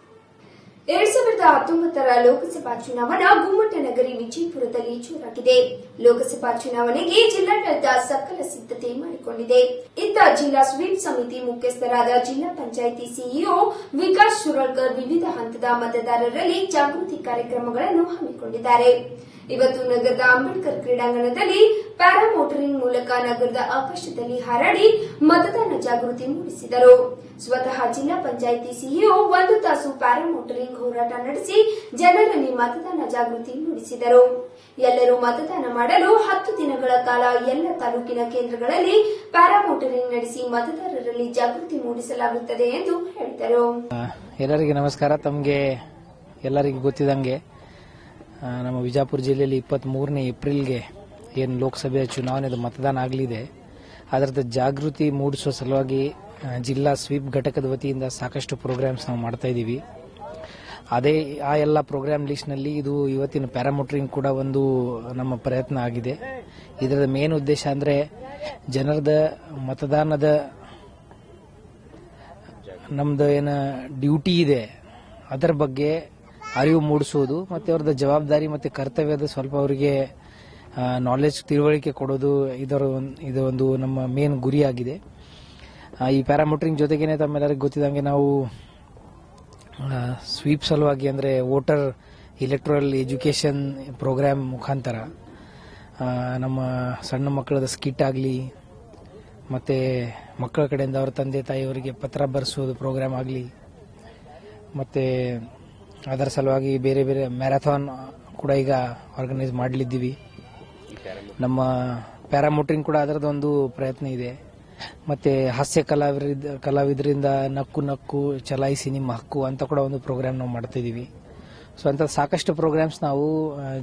ಎರಡ್ ಸಾವಿರದ ಹತ್ತೊಂಬತ್ತರ ಲೋಕಸಭಾ ಚುನಾವಣಾ ಗುಮ್ಮಟ ನಗರಿ ವಿಜಯಪುರದಲ್ಲಿ ಜೋರಾಗಿದೆ. ಲೋಕಸಭಾ ಚುನಾವಣೆಗೆ ಜಿಲ್ಲಾಡಳಿತ ಸಕಲ ಸಿದ್ಧತೆ ಮಾಡಿಕೊಂಡಿದೆ. ಇತ್ತ ಜಿಲ್ಲಾ ಸ್ವೀಪ್ ಸಮಿತಿ ಮುಖ್ಯಸ್ಥರಾದ ಜಿಲ್ಲಾ ಪಂಚಾಯಿತಿ ಸಿಇಒ ವಿಕಾಸ್ ಶುರಳ್ಕರ್ ವಿವಿಧ ಹಂತದ ಮತದಾರರಲ್ಲಿ ಜಾಗೃತಿ ಕಾರ್ಯಕ್ರಮಗಳನ್ನು ಹಮ್ಮಿಕೊಂಡಿದ್ದಾರೆ. ಇವತ್ತು ನಗರದ ಅಂಬೇಡ್ಕರ್ ಕ್ರೀಡಾಂಗಣದಲ್ಲಿ ಪ್ಯಾರಾಮೋಟರಿಂಗ್ ಮೂಲಕ ನಗರದ ಆಕಾಶದಲ್ಲಿ ಹಾರಾಡಿ ಮತದಾನ ಜಾಗೃತಿ ಮೂಡಿಸಿದರು. ಸ್ವತಃ ಜಿಲ್ಲಾ ಪಂಚಾಯಿತಿ ಸಿಇಒ ಒಂದು ತಾಸು ಪ್ಯಾರಾಮೋಟರಿಂಗ್ ಹೋರಾಟ ನಡೆಸಿ ಜನರಲ್ಲಿ ಮತದಾನ ಜಾಗೃತಿ ಮೂಡಿಸಿದರು. ಎಲ್ಲರೂ ಮತದಾನ ಮಾಡಲು ಹತ್ತು ದಿನಗಳ ಕಾಲ ಎಲ್ಲ ತಾಲೂಕಿನ ಕೇಂದ್ರಗಳಲ್ಲಿ ಪ್ಯಾರಾಮೋಟರಿಂಗ್ ನಡೆಸಿ ಮತದಾರರಲ್ಲಿ ಜಾಗೃತಿ ಮೂಡಿಸಲಾಗುತ್ತದೆ ಎಂದು ಹೇಳಿದರು. ಎಲ್ಲರಿಗೆ ನಮಸ್ಕಾರ. ತಮಗೆ ಎಲ್ಲರಿಗೂ ಗೊತ್ತಿದಂಗೆ ನಮ್ಮ ವಿಜಾಪುರ ಜಿಲ್ಲೆಯಲ್ಲಿ ಇಪ್ಪತ್ತ್ ಮೂರನೇ ಏಪ್ರಿಲ್ಗೆ ಏನು ಲೋಕಸಭೆಯ ಚುನಾವಣೆದು ಮತದಾನ ಆಗಲಿದೆ. ಅದರದ ಜಾಗೃತಿ ಮೂಡಿಸುವ ಸಲುವಾಗಿ ಜಿಲ್ಲಾ ಸ್ವೀಪ್ ಘಟಕದ ವತಿಯಿಂದ ಸಾಕಷ್ಟು ಪ್ರೋಗ್ರಾಮ್ಸ್ ನಾವು ಮಾಡ್ತಾ ಇದ್ದೀವಿ. ಅದೇ, ಆ ಎಲ್ಲ ಪ್ರೋಗ್ರಾಮ್ ಲಿಸ್ಟ್ನಲ್ಲಿ ಇದು ಇವತ್ತಿನ ಪ್ಯಾರಾಮೋಟ್ರಿಂಗ್ ಕೂಡ ಒಂದು ನಮ್ಮ ಪ್ರಯತ್ನ ಆಗಿದೆ. ಇದರ ಮೇನ್ ಉದ್ದೇಶ ಅಂದರೆ ಜನರದ ಮತದಾನದ ನಮ್ದು ಏನು ಡ್ಯೂಟಿ ಇದೆ. ಅದರ ಬಗ್ಗೆ ಅರಿವು ಮೂಡಿಸೋದು ಮತ್ತೆ ಅವ್ರದ್ದು ಜವಾಬ್ದಾರಿ ಮತ್ತೆ ಕರ್ತವ್ಯದ ಸ್ವಲ್ಪ ಅವರಿಗೆ ನಾಲೆಜ್ ತಿಳುವಳಿಕೆ ಕೊಡೋದು ಇದರ ಇದು ಒಂದು ನಮ್ಮ ಮೇನ್ ಗುರಿಯಾಗಿದೆ. ಈ ಪ್ಯಾರಾಮೋಟ್ರಿಂಗ್ ಜೊತೆಗೇನೆ ತಮ್ಮೆಲ್ಲರಿಗೂ ಗೊತ್ತಿದಂಗೆ ನಾವು ಸ್ವೀಪ್ ಸಲುವಾಗಿ ಅಂದರೆ ವೋಟರ್ ಇಲೆಕ್ಟ್ರಲ್ ಎಜುಕೇಷನ್ ಪ್ರೋಗ್ರಾಮ್ ಮುಖಾಂತರ ನಮ್ಮ ಸಣ್ಣ ಮಕ್ಕಳದ ಸ್ಕಿಟ್ ಆಗಲಿ, ಮತ್ತು ಮಕ್ಕಳ ಕಡೆಯಿಂದ ಅವರ ತಂದೆ ತಾಯಿಯವರಿಗೆ ಪತ್ರ ಬರೆಸೋದು ಪ್ರೋಗ್ರಾಮ್ ಆಗಲಿ, ಮತ್ತು ಅದರ ಸಲುವಾಗಿ ಬೇರೆ ಬೇರೆ ಮ್ಯಾರಥಾನ್ ಕೂಡ ಈಗ ಆರ್ಗನೈಸ್ ಮಾಡಲಿದ್ದೀವಿ. ನಮ್ಮ ಪ್ಯಾರಾಮೋಟ್ರಿಂಗ್ ಕೂಡ ಅದರದೊಂದು ಪ್ರಯತ್ನ ಇದೆ. ಮತ್ತೆ ಹಾಸ್ಯ ಕಲಾವಿದ, ಕಲಾವಿದರಿಂದ ನಕ್ಕು ನಕ್ಕು ಚಲಾಯಿಸಿ ನಿಮ್ಮ ಹಕ್ಕು ಅಂತ ಕೂಡ ಒಂದು ಪ್ರೋಗ್ರಾಮ್ ನಾವು ಮಾಡ್ತಿದ್ದೀವಿ. ಸೊ ಅಂತ ಸಾಕಷ್ಟು ಪ್ರೋಗ್ರಾಮ್ಸ್ ನಾವು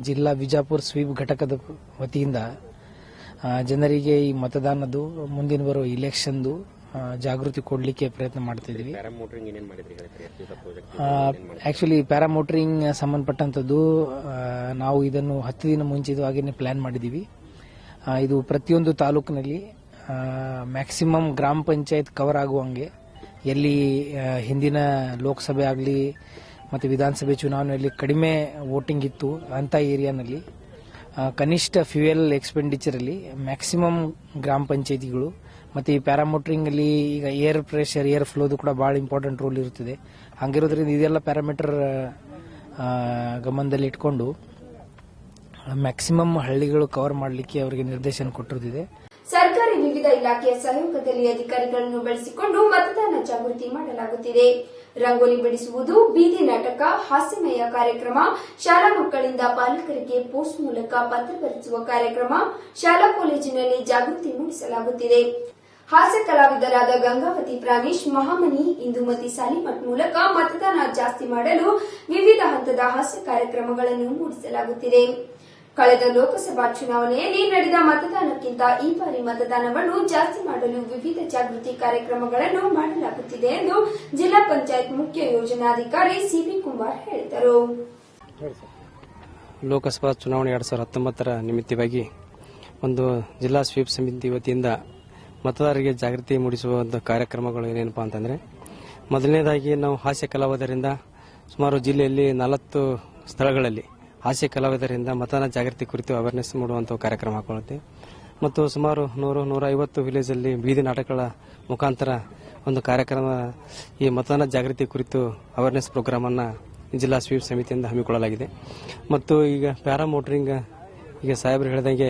ಜಿಲ್ಲಾ ವಿಜಾಪುರ ಸ್ವೀಪ್ ಘಟಕದ ವತಿಯಿಂದ ಜನರಿಗೆ ಈ ಮತದಾನದ್ದು, ಮುಂದಿನ ಬರೋ ಇಲೆಕ್ಷನ್ದು ಜಾಗೃತಿ ಕೊಡಲಿಕ್ಕೆ ಪ್ರಯತ್ನ ಮಾಡ್ತಾ ಇದೀವಿ ಆಕ್ಚುಲಿ ಪ್ಯಾರಾಮೋಟರಿಂಗ್ ಸಂಬಂಧಪಟ್ಟಂಥದ್ದು ನಾವು ಇದನ್ನು ಹತ್ತು ದಿನ ಮುಂಚಿತವಾಗಿಯೇ ಪ್ಲಾನ್ ಮಾಡಿದ್ದೀವಿ. ಇದು ಪ್ರತಿಯೊಂದು ತಾಲೂಕಿನಲ್ಲಿ ಮ್ಯಾಕ್ಸಿಮಮ್ ಗ್ರಾಮ ಪಂಚಾಯತ್ ಕವರ್ ಆಗುವಂಗೆ ಎಲ್ಲಿ ಹಿಂದಿನ ಲೋಕಸಭೆ ಆಗಲಿ ಮತ್ತು ವಿಧಾನಸಭೆ ಚುನಾವಣೆಯಲ್ಲಿ ಕಡಿಮೆ ವೋಟಿಂಗ್ ಇತ್ತು ಅಂಥ ಏರಿಯಾನಲ್ಲಿ ಕನಿಷ್ಠ ಫ್ಯೂಯಲ್ ಎಕ್ಸ್ಪೆಂಡಿಚರಲ್ಲಿ ಮ್ಯಾಕ್ಸಿಮಮ್ ಗ್ರಾಮ ಪಂಚಾಯತಿಗಳು ಮತ್ತು ಈ ಪ್ಯಾರಾಮೋಟ್ರಿಂಗ್ ಅಲ್ಲಿ ಈಗ ಏರ್ ಪ್ರೆಷರ್ ಏರ್ ಫ್ಲೋದು ಕೂಡ ಭಾಳ ಇಂಪಾರ್ಟೆಂಟ್ ರೋಲ್ ಇರುತ್ತದೆ. ಹಂಗಿರೋದ್ರಿಂದ ಇದೆಲ್ಲ ಪ್ಯಾರಾಮೀಟರ್ ಗಮನದಲ್ಲಿ ಇಟ್ಕೊಂಡು ಮ್ಯಾಕ್ಸಿಮಮ್ ಹಳ್ಳಿಗಳು ಕವರ್ ಮಾಡಲಿಕ್ಕೆ ಅವರಿಗೆ ನಿರ್ದೇಶನ ಕೊಟ್ಟಿರುತ್ತಿದೆ. ಸರ್ಕಾರಿ ವಿವಿಧ ಇಲಾಖೆಯ ಸಹಯೋಗದಲ್ಲಿ ಅಧಿಕಾರಿಗಳನ್ನು ಬಳಸಿಕೊಂಡು ಮತದಾನ ಜಾಗೃತಿ ಮಾಡಲಾಗುತ್ತಿದೆ. ರಂಗೋಲಿ ಬಿಡಿಸುವುದು, ಬೀದಿ ನಾಟಕ, ಹಾಸ್ಯಮಯ ಕಾರ್ಯಕ್ರಮ, ಶಾಲಾ ಮಕ್ಕಳಿಂದ ಪಾಲಕರಿಗೆ ಪೋಸ್ಟ್ ಮೂಲಕ ಪತ್ರ ಬರೆಸುವ ಕಾರ್ಯಕ್ರಮ, ಶಾಲಾ ಕಾಲೇಜಿನಲ್ಲಿ ಜಾಗೃತಿ ಮೂಡಿಸಲಾಗುತ್ತಿದೆ. ಹಾಸ್ಯ ಕಲಾವಿದರಾದ ಗಂಗಾವತಿ ಪ್ರಾಣೇಶ್, ಮಹಾಮನಿ, ಇಂದುಮತಿ ಸಾಲಿಮಠ್ ಮೂಲಕ ಮತದಾನ ಜಾಸ್ತಿ ಮಾಡಲು ವಿವಿಧ ಹಂತದ ಹಾಸ್ಯ ಕಾರ್ಯಕ್ರಮಗಳನ್ನು ಮೂಡಿಸಲಾಗುತ್ತಿದೆ. ಕಳೆದ ಲೋಕಸಭಾ ಚುನಾವಣೆಯಲ್ಲಿ ನಡೆದ ಮತದಾನಕ್ಕಿಂತ ಈ ಬಾರಿ ಮತದಾನವನ್ನು ಜಾಸ್ತಿ ಮಾಡಲು ವಿವಿಧ ಜಾಗೃತಿ ಕಾರ್ಯಕ್ರಮಗಳನ್ನು ಮಾಡಲಾಗುತ್ತಿದೆ ಎಂದು ಜಿಲ್ಲಾ ಪಂಚಾಯತ್ ಮುಖ್ಯ ಯೋಜನಾಧಿಕಾರಿ ಸಿಬಿ ಕುಮಾರ್ ಹೇಳಿದರು. ಲೋಕಸಭಾ ಚುನಾವಣೆ ಎರಡ್ ಸಾವಿರದ ಹತ್ತೊಂಬತ್ತರ ನಿಮಿತ್ತವಾಗಿ ಒಂದು ಜಿಲ್ಲಾ ಸ್ವೀಪ್ ಸಮಿತಿ ವತಿಯಿಂದ ಮತದಾರರಿಗೆ ಜಾಗೃತಿ ಮೂಡಿಸುವ ಒಂದು ಕಾರ್ಯಕ್ರಮಗಳು ಏನೇನಪ್ಪಾ ಅಂತಂದ್ರೆ, ಮೊದಲನೇದಾಗಿ ನಾವು ಹಾಸ್ಯ ಕಲಾವಿದರಿಂದ ಸುಮಾರು ಜಿಲ್ಲೆಯಲ್ಲಿ ನಲವತ್ತು ಸ್ಥಳಗಳಲ್ಲಿ ಹಾಸ್ಯ ಕಲಾವಿದರಿಂದ ಮತದಾನ ಜಾಗೃತಿ ಕುರಿತು ಅವೇರ್ನೆಸ್ ಮಾಡುವಂಥ ಕಾರ್ಯಕ್ರಮ ಹಾಕೊಳ್ಳುತ್ತೆ. ಮತ್ತು ಸುಮಾರು ನೂರು ನೂರ ಐವತ್ತು ವಿಲೇಜ್ ಅಲ್ಲಿ ಬೀದಿ ನಾಟಕಗಳ ಮುಖಾಂತರ ಒಂದು ಕಾರ್ಯಕ್ರಮ ಈ ಮತದಾನ ಜಾಗೃತಿ ಕುರಿತು ಅವೇರ್ನೆಸ್ ಪ್ರೋಗ್ರಾಮನ್ನು ಜಿಲ್ಲಾ ಸ್ವೀಪ್ ಸಮಿತಿಯಿಂದ ಹಮ್ಮಿಕೊಳ್ಳಲಾಗಿದೆ. ಮತ್ತು ಈಗ ಪ್ಯಾರಾಮೋಟ್ರಿಂಗ್, ಈಗ ಸಾಹೇಬರು ಹೇಳಿದಂಗೆ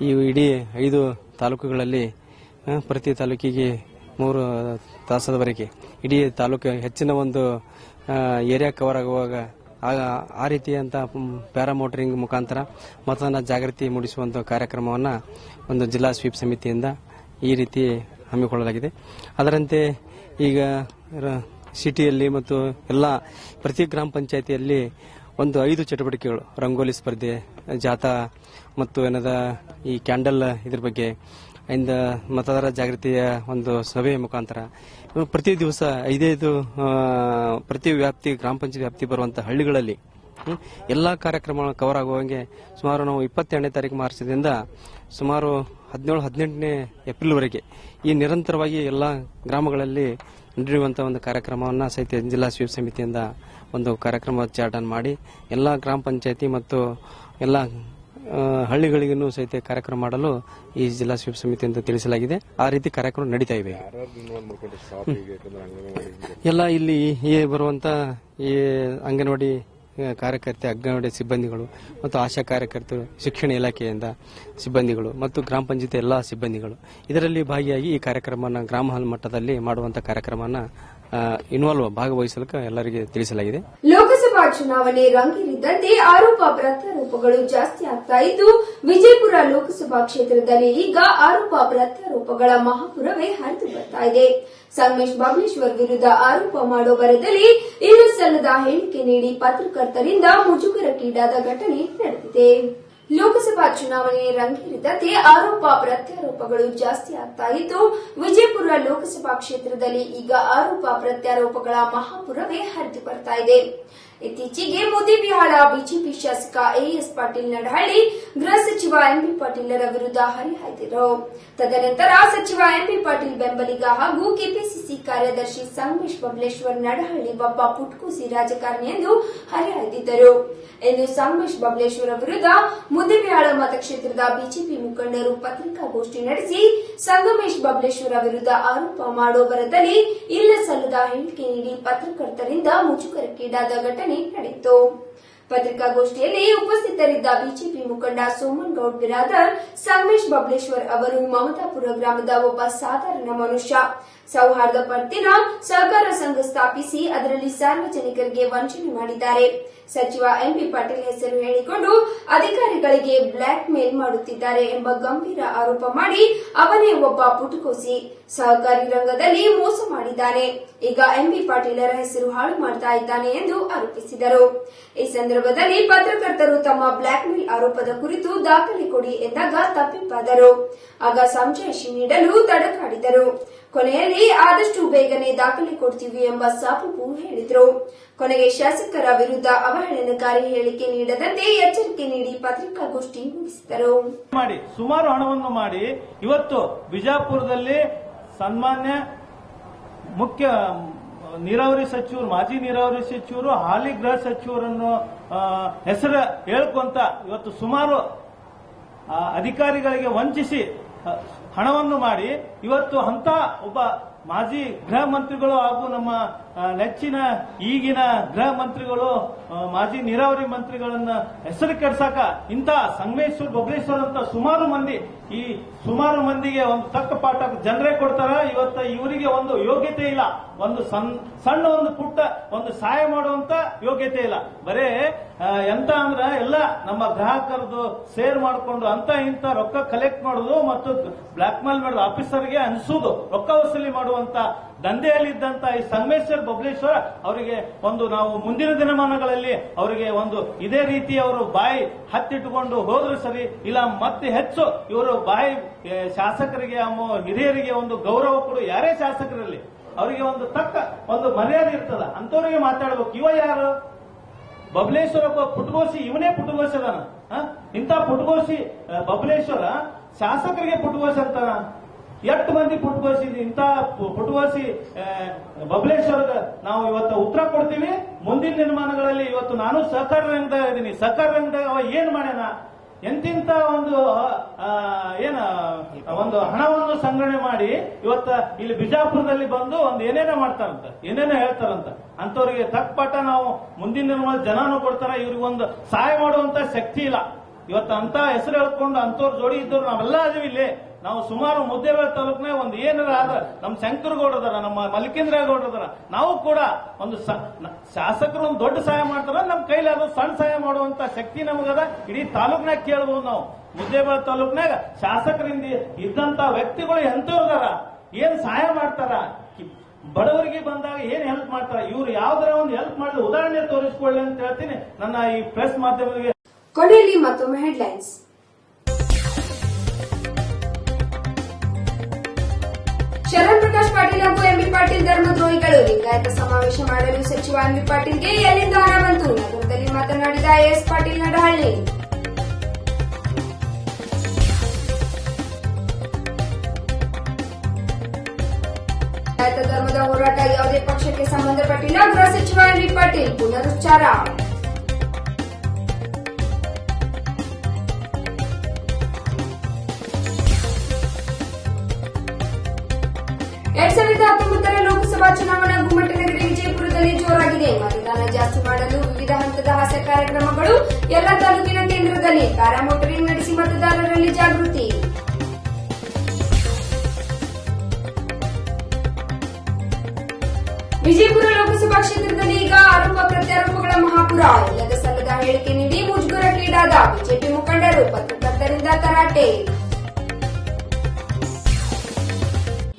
ಈ ಇಡೀ ಐದು ತಾಲೂಕುಗಳಲ್ಲಿ ಪ್ರತಿ ತಾಲೂಕಿಗೆ ಮೂರು ತಾಸದವರೆಗೆ. ಇಡೀ ತಾಲೂಕು ಹೆಚ್ಚಿನ ಒಂದು ಏರಿಯಾ ಕವರ್ ಆಗುವಾಗ ಆ- ಆ ರೀತಿಯಂತ ಪ್ಯಾರಾ ಮೋಟರಿಂಗ್ ಮುಖಾಂತರ ಮತದಾನ ಜಾಗೃತಿ ಮೂಡಿಸುವಂತಹ ಕಾರ್ಯಕ್ರಮವನ್ನು ಒಂದು ಜಿಲ್ಲಾ ಸ್ವೀಪ್ ಸಮಿತಿಯಿಂದ ಈ ರೀತಿ ಹಮ್ಮಿಕೊಳ್ಳಲಾಗಿದೆ. ಅದರಂತೆ ಈಗ ಸಿಟಿಯಲ್ಲಿ ಮತ್ತು ಎಲ್ಲ ಪ್ರತಿ ಗ್ರಾಮ ಪಂಚಾಯತಿಯಲ್ಲಿ ಒಂದು ಐದು ಚಟುವಟಿಕೆಗಳು. ರಂಗೋಲಿ ಸ್ಪರ್ಧೆ, ಜಾಥಾ ಮತ್ತು ಏನದ ಈ ಕ್ಯಾಂಡಲ್ ಇದ್ರ ಬಗ್ಗೆ ಇಂದ ಮತದಾರ ಜಾಗೃತಿಯ ಒಂದು ಸಭೆಯ ಮುಖಾಂತರ. ಪ್ರತಿ ದಿವಸ ಐದೈದು ಪ್ರತಿ ವ್ಯಾಪ್ತಿ, ಗ್ರಾಮ ಪಂಚಾಯತ್ ವ್ಯಾಪ್ತಿ ಬರುವಂತಹ ಹಳ್ಳಿಗಳಲ್ಲಿ ಎಲ್ಲ ಎಲ್ಲಾ ಕಾರ್ಯಕ್ರಮಗಳು ಕವರ್ ಆಗುವಂಗೆ ಸುಮಾರು ನಾವು ಇಪ್ಪತ್ತೆರಡನೇ ತಾರೀಕು ಮಾರ್ಚದಿಂದ ಸುಮಾರು ಹದಿನೇಳು, ಹದಿನೆಂಟನೇ ಏಪ್ರಿಲ್ವರೆಗೆ ಈ ನಿರಂತರವಾಗಿ ಎಲ್ಲ ಗ್ರಾಮಗಳಲ್ಲಿ ನಡೆಯುವಂತಹ ಒಂದು ಕಾರ್ಯಕ್ರಮವನ್ನ ಸಹಿತ ಜಿಲ್ಲಾ ಸ್ವೀಪ್ ಸಮಿತಿಯಿಂದ ಒಂದು ಕಾರ್ಯಕ್ರಮ ಚಾರ್ಟನ್ ಮಾಡಿ, ಎಲ್ಲ ಗ್ರಾಮ ಪಂಚಾಯತಿ ಮತ್ತು ಎಲ್ಲ ಹಳ್ಳಿಗಳಿಗೂ ಸಹಿತ ಕಾರ್ಯಕ್ರಮ ಮಾಡಲು ಈ ಜಿಲ್ಲಾ ಸ್ವೀಪ್ ಸಮಿತಿಯಿಂದ ತಿಳಿಸಲಾಗಿದೆ. ಆ ರೀತಿ ಕಾರ್ಯಕ್ರಮ ನಡೀತಾ ಇವೆ ಎಲ್ಲ ಇಲ್ಲಿ ಬರುವಂತ ಈ ಅಂಗನವಾಡಿ ಕಾರ್ಯಕರ್ತೆ, ಅಂಗನವಾಡಿ ಸಿಬ್ಬಂದಿಗಳು ಮತ್ತು ಆಶಾ ಕಾರ್ಯಕರ್ತರು, ಶಿಕ್ಷಣ ಇಲಾಖೆಯಿಂದ ಸಿಬ್ಬಂದಿಗಳು ಮತ್ತು ಗ್ರಾಮ ಪಂಚಾಯತ್ ಎಲ್ಲ ಸಿಬ್ಬಂದಿಗಳು. ಇದರಲ್ಲಿ ಭಾಗಿಯಾಗಿ ಈ ಕಾರ್ಯಕ್ರಮನ ಗ್ರಾಮ ಹಾಲ್ ಮಟ್ಟದಲ್ಲಿ ಮಾಡುವಂತಹ ಕಾರ್ಯಕ್ರಮನ ಇನ್ವಾಲ್ವ್ ಭಾಗವಹಿಸಲಿಕ್ಕೆ ಎಲ್ಲರಿಗೆ ತಿಳಿಸಲಾಗಿದೆ. ಲೋಕಸಭಾ ಚುನಾವಣೆ ರಂಗೇರಿದ್ದಂತೆ ಆರೋಪ ಪ್ರತ್ಯಾರೋಪಗಳು ಜಾಸ್ತಿ ಆಗ್ತಾ ಇದ್ದು, ವಿಜಯಪುರ ಲೋಕಸಭಾ ಕ್ಷೇತ್ರದಲ್ಲಿ ಈಗ ಆರೋಪ ಪ್ರತ್ಯಾರೋಪಗಳ ಮಹಾಪುರವೇ ಹರಿದು ಬರ್ತಾ ಇದೆ. ಸಂಗಮೇಶ್ ಬಾಬಲೇಶ್ವರ್ ವಿರುದ್ಧ ಆರೋಪ ಮಾಡೋ ಇನ್ನು ಸಲ್ಲದ ಹೇಳಿಕೆ ನೀಡಿ ಪತ್ರಕರ್ತರಿಂದ ಮುಜುಗರಕ್ಕೀಡಾದ ಘಟನೆ ನಡೆದಿದೆ. ಲೋಕಸಭಾ ಚುನಾವಣೆ ರಂಗೇರಿದಂತೆ ಆರೋಪ ಪ್ರತ್ಯಾರೋಪಗಳು ಜಾಸ್ತಿ ಆಗ್ತಾ ಇದ್ದು, ವಿಜಯಪುರ ಲೋಕಸಭಾ ಕ್ಷೇತ್ರದಲ್ಲಿ ಈಗ ಆರೋಪ ಪ್ರತ್ಯಾರೋಪಗಳ ಮಹಾಪುರವೇ ಹರಿದು ಬರ್ತಾ ಇದೆ. ಇತ್ತೀಚೆಗೆ ಮುದಿಬಿಹಾಳ ಬಿಜೆಪಿ ಶಾಸಕ ಎಎಸ್ ಪಾಟೀಲ್ ನಡಹಳ್ಳಿ ಗೃಹ ಸಚಿವ ಎಂಬಿ ಪಾಟೀಲರ ವಿರುದ್ಧ ಹರಿಹಾಯ್ದಿರು ತದನಂತರ ಸಚಿವ ಎಂಬಿ ಪಾಟೀಲ್ ಬೆಂಬಲಿಗ ಹಾಗೂ ಕೆಪಿಸಿಸಿ ಕಾರ್ಯದರ್ಶಿ ಸಂಗಮೇಶ್ ಬಬ್ಲೇಶ್ವರ್ ನಡಹಳ್ಳಿ ಒಬ್ಬ ಪುಟ್ಕೂಸಿ ರಾಜಕಾರಣಿ ಎಂದು ಹರಿಹಾಯ್ದಿದ್ದರು ಎಂದು ಸಂಗಮೇಶ್ ಬಬ್ಲೇಶ್ವರ್ ವಿರುದ್ಧ ಮುದಿಬಿಹಾಳ ಮತಕ್ಷೇತ್ರದ ಬಿಜೆಪಿ ಮುಖಂಡರು ಪತ್ರಿಕಾಗೋಷ್ಠಿ ನಡೆಸಿ ಸಂಗಮೇಶ್ ಬಬಲೇಶ್ವರ ವಿರುದ್ಧ ಆರೋಪ ಮಾಡೋ ಬರದಲ್ಲಿ ಇಲ್ಲ ಸಲ್ಲದ ಹೇಳಿಕೆ ನೀಡಿ ಪತ್ರಕರ್ತರಿಂದ ಮುಜುಗರಕ್ಕೀಡಾದ ಘಟನೆ ನಡೆಯಿತು ಪತ್ರಿಕಾಗೋಷ್ಠಿಯಲ್ಲಿ ಉಪಸ್ಥಿತರಿದ್ದ ಬಿಜೆಪಿ ಮುಖಂಡ ಸೋಮನ್ ಗೌಡ್ ಬಿರಾದರ್ ಸಂಗಮೇಶ್ ಬಬ್ಲೇಶ್ವರ್ ಅವರು ಮಮತಾಪುರ ಗ್ರಾಮದ ಒಬ್ಬ ಸಾಧಾರಣ ಮನುಷ್ಯ. ಸೌಹಾರ್ದ ಪಡ್ತಿನ ಸಹಕಾರ ಸಂಘ ಸ್ಥಾಪಿಸಿ ಅದರಲ್ಲಿ ಸಾರ್ವಜನಿಕರಿಗೆ ವಂಚನೆ ಮಾಡಿದ್ದಾರೆ. ಸಚಿವ ಎಂಪಿ ಪಾಟೀಲ್ ಹೆಸರು ಹೇಳಿಕೊಂಡು ಅಧಿಕಾರಿಗಳಿಗೆ ಬ್ಲಾಕ್ ಮೇಲ್ ಮಾಡುತ್ತಿದ್ದಾರೆ ಎಂಬ ಗಂಭೀರ ಆರೋಪ ಮಾಡಿ ಅವನೇ ಒಬ್ಬ ಪುಟುಕೋಸಿ. ಸಹಕಾರಿ ರಂಗದಲ್ಲಿ ಮೋಸ ಮಾಡಿದ್ದಾನೆ ಈಗ ಎಂಬಿ ಪಾಟೀಲರ ಹೆಸರು ಹಾಳು ಮಾಡ್ತಾ ಇದ್ದಾನೆ ಎಂದು ಆರೋಪಿಸಿದರು. ಈ ಸಂದರ್ಭದಲ್ಲಿ ಪತ್ರಕರ್ತರು ತಮ್ಮ ಬ್ಲಾಕ್ ಮೇಲ್ ಆರೋಪದ ಕುರಿತು ದಾಖಲೆ ಕೊಡಿ ಎಂದಾಗ ತಪ್ಪಿಪ್ಪಾದರು ಆಗ ಸಂಜಾಯಿಷಿ ನೀಡಲು ತಡಕಾಡಿದರು ಕೊನೆಯಲ್ಲಿ ಆದಷ್ಟು ಬೇಗನೆ ದಾಖಲೆ ಕೊಡ್ತೀವಿ ಎಂಬ ಸಾಬು ಹೇಳಿದರು. ಕೊನೆಗೆ ಶಾಸಕರ ವಿರುದ್ಧ ಅವಹೇಳನಕಾರಿ ಹೇಳಿಕೆ ನೀಡದಂತೆ ಎಚ್ಚರಿಕೆ ನೀಡಿ ಪತ್ರಿಕಾಗೋಷ್ಠಿ ಮುಗಿಸಿದರು ಮಾಡಿ, ಸುಮಾರು ಹಣವನ್ನು ಮಾಡಿ, ಇವತ್ತು ಬಿಜಾಪುರದಲ್ಲಿ ಸನ್ಮಾನ್ಯ ಮುಖ್ಯ, ನೀರಾವರಿ ಸಚಿವರು, ಮಾಜಿ ನೀರಾವರಿ ಸಚಿವರು, ಹಾಲಿ ಗೃಹ ಸಚಿವರನ್ನು ಹೆಸರು ಹೇಳ್ಕೊಂತ ಇವತ್ತು ಸುಮಾರು ಅಧಿಕಾರಿಗಳಿಗೆ ವಂಚಿಸಿ ಹಣವನ್ನು ಮಾಡಿ ಇವತ್ತು ಅಂತ ಒಬ್ಬ ಮಾಜಿ ಗೃಹ ಮಂತ್ರಿಗಳು ಹಾಗೂ ನಮ್ಮ ನೆಚ್ಚಿನ ಈಗಿನ ಗೃಹ ಮಂತ್ರಿಗಳು ಮಾಜಿ ನೀರಾವರಿ ಮಂತ್ರಿಗಳನ್ನ ಹೆಸರು ಕೆಡ್ಸಾಕ ಇಂಥ ಸಂಗಮೇಶ್ವರ್ ಬಬಲೇಶ್ವರ್ ಅಂತ ಸುಮಾರು ಮಂದಿ, ಈ ಸುಮಾರು ಮಂದಿಗೆ ಒಂದು ತಕ್ಕ ಪಾಠ ಜನರೇ ಕೊಡ್ತಾರ. ಇವತ್ತ ಇವರಿಗೆ ಒಂದು ಯೋಗ್ಯತೆ ಇಲ್ಲ. ಒಂದು ಸಣ್ಣ ಒಂದು ಪುಟ್ಟ ಒಂದು ಸಹಾಯ ಮಾಡುವಂತ ಯೋಗ್ಯತೆ ಇಲ್ಲ. ಬರೇ ಎಂತ ಅಂದ್ರ ಎಲ್ಲ ನಮ್ಮ ಗ್ರಾಹಕರದು ಸೇರ್ ಮಾಡಿಕೊಂಡು ಅಂತ ಇಂತ ರೊಕ್ಕ ಕಲೆಕ್ಟ್ ಮಾಡೋದು ಮತ್ತು ಬ್ಲಾಕ್ ಮೇಲ್ ಮಾಡೋದು ಆಫೀಸರ್ಗೆ ಅನ್ಸುದು, ರೊಕ್ಕ ವಸೂಲಿ ಮಾಡುವಂತ ದಂಧೆಯಲ್ಲಿದ್ದಂತ ಈ ಸಂಗಮೇಶ್ವರ್ ಬಬಲೇಶ್ವರ ಅವರಿಗೆ ಒಂದು ನಾವು ಮುಂದಿನ ದಿನಮಾನಗಳಲ್ಲಿ ಅವರಿಗೆ ಒಂದು ಇದೇ ರೀತಿ ಅವರು ಬಾಯಿ ಹತ್ತಿಟ್ಟುಕೊಂಡು ಹೋದ್ರು ಸರಿ, ಇಲ್ಲ ಮತ್ತೆ ಹೆಚ್ಚು ಇವರು ಬಾಯಿ ಶಾಸಕರಿಗೆ ಹಿರಿಯರಿಗೆ ಒಂದು ಗೌರವ ಕೊಡು. ಯಾರೇ ಶಾಸಕರಲ್ಲಿ ಅವರಿಗೆ ಒಂದು ತಕ್ಕ ಒಂದು ಮರ್ಯಾದೆ ಇರ್ತದ. ಅಂತವರಿಗೆ ಮಾತಾಡಬೇಕು. ಇವ ಯಾರು? ಬಬಲೇಶ್ವರ ಪುಟಗೋಸಿ, ಇವನೇ ಪುಟಗೋಸದನ? ಇಂಥ ಪುಟಗೋಸಿ ಬಬಲೇಶ್ವರ ಶಾಸಕರಿಗೆ ಪುಟಗೋಸಿ ಅಂತಾನ ಎಷ್ಟು ಮಂದಿ ಪುಟಗೋಸಿ ಇಂಥ ಪು- ಪುಟಗೋಸಿ ಆ, ಬಬಲೇಶ್ವರದ ನಾವು ಇವತ್ತು ಉತ್ತರ ಕೊಡ್ತೀವಿ. ಮುಂದಿನ ನಿರ್ಮಾಣಗಳಲ್ಲಿ ಇವತ್ತು ನಾನು ಸಹಕಾರ ರಂಗದಾಗ ಇದ್ದೀನಿ ಸಹಕಾರ ರಂಗದಾಗ ಅವ ಏನ್ ಮಾಡ್ಯಾನ? ಎಂತಿಂತ ಒಂದು ಏನ ಒಂದು ಹಣವನ್ನು ಸಂಗ್ರಹಣೆ ಮಾಡಿ ಇವತ್ತ ಇಲ್ಲಿ ಬಿಜಾಪುರದಲ್ಲಿ ಬಂದು ಒಂದು ಏನೇನೋ ಮಾಡ್ತಾರಂತ ಏನೇನೋ ಹೇಳ್ತಾರಂತ. ಅಂತವ್ರಿಗೆ ತಕ್ಕ ಪಾಠ ನಾವು ಮುಂದಿನ ಜನನು ಕೊಡ್ತಾರ. ಇವ್ರಿಗೆ ಒಂದು ಸಹಾಯ ಮಾಡುವಂತ ಶಕ್ತಿ ಇಲ್ಲ. ಇವತ್ತು ಅಂತ ಹೆಸರು ಹೇಳ್ಕೊಂಡು ಅಂತವ್ರ ಜೋಡಿ ಇದ್ದವ್ರು ನಾವೆಲ್ಲ ಅದೀವಿ ಇಲ್ಲಿ. ನಾವು ಸುಮಾರು ಮುದ್ದೇಬೇಳೆ ತಾಲೂಕ್ನ ಒಂದು ಏನಾರ ನಮ್ಮ ಶಂಕರಗೌಡರ ನಮ್ಮ ಮಲ್ಲಿಕೇಂದ್ರ ಗೌಡದಾರ ನಾವು ಕೂಡ ಒಂದು ಶಾಸಕರು ಒಂದು ದೊಡ್ಡ ಸಹಾಯ ಮಾಡ್ತಾರ. ನಮ್ಮ ಕೈಲಾದ ಸಣ್ಣ ಸಹಾಯ ಮಾಡುವಂತ ಶಕ್ತಿ ನಮಗದ. ಇಡೀ ತಾಲೂಕ್ನಾಗ ಕೇಳಬಹುದು ನಾವು. ಮುದ್ದೇಬೇಳೆ ತಾಲೂಕ್ನಾಗ ಶಾಸಕರಿಂದ ಇದ್ದಂತ ವ್ಯಕ್ತಿಗಳು ಎಂತವ್ರದಾರ ಏನ್ ಸಹಾಯ ಮಾಡ್ತಾರ? ಬಡವರಿಗೆ ಬಂದಾಗ ಏನ್ ಹೆಲ್ಪ್ ಮಾಡ್ತಾರ? ಇವ್ರು ಯಾವ್ದಾರ ಒಂದು ಹೆಲ್ಪ್ ಮಾಡಿದ ಉದಾಹರಣೆ ತೋರಿಸ್ಕೊಳ್ಳಿ ಅಂತ ಹೇಳ್ತೀನಿ. ನನ್ನ ಈ ಪ್ರೆಸ್ ಮಾಧ್ಯಮಗಳಿಗೆ ಕೊನೆಯಲ್ಲಿ ಮತ್ತೊಮ್ಮೆ ಹೆಡ್ಲೈನ್ಸ್ ಶರಣ್ ಪ್ರಕಾಶ್ ಪಾಟೀಲ್ ಹಾಗೂ ಎಂಬಿ ಪಾಟೀಲ್ ಧರ್ಮದ್ರೋಹಿಗಳು ಲಿಂಗಾಯತ ಸಮಾವೇಶ ಮಾಡಲು ಸಚಿವ ಎಂಬಿ ಪಾಟೀಲ್ಗೆ ಎಲ್ಲಿಂದ ಹಣ ಬಂತು? ನಗರದಲ್ಲಿ ಮಾತನಾಡಿದ ಎಸ್ ಪಾಟೀಲ್ ನಡಹಳ್ಳಿ. ಲಿಂಗಾಯತ ಧರ್ಮದ ಹೋರಾಟ ಯಾವುದೇ ಪಕ್ಷಕ್ಕೆ ಸಂಬಂಧಪಟ್ಟಿಲ್ಲ, ಗೃಹ ಸಚಿವ ಎಂಬಿ ಪಾಟೀಲ್ ಪುನರುಚ್ಚಾರ. ಮಾಡಲು ವಿವಿಧ ಹಂತದ ಹಾಸ್ಯ ಕಾರ್ಯಕ್ರಮಗಳು, ಎಲ್ಲ ತಾಲೂಕಿನ ಕೇಂದ್ರದಲ್ಲಿ ಪ್ಯಾರಾಮೋಟರಿಂಗ್ ನಡೆಸಿ ಮತದಾರರಲ್ಲಿ ಜಾಗೃತಿ. ವಿಜಯಪುರ ಲೋಕಸಭಾ ಕ್ಷೇತ್ರದಲ್ಲಿ ಈಗ ಆರೋಪ ಪ್ರತ್ಯಾರೋಪಗಳ ಮಹಾಪುರ. ಇಲ್ಲದ ಸಲ್ಲದ ಹೇಳಿಕೆ ನೀಡಿ ಮುಜುಗರಕ್ಕೀಡಾದ ಬಿಜೆಪಿ ಮುಖಂಡರು ಪತ್ರಕರ್ತರಿಂದ ತರಾಟೆ.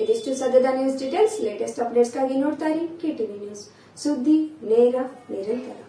ಇದಿಷ್ಟು ಸದ್ಯದ ನ್ಯೂಸ್ ಡೀಟೇಲ್ಸ್ ಲೇಟೆಸ್ಟ್ ಅಪ್ಡೇಟ್ಸ್ಗಾಗಿ ನೋಡ್ತಾ ಇರಿ. ಕೆಟಿವಿ ನ್ಯೂಸ್ శుద్ధి నేర నిరంతరం.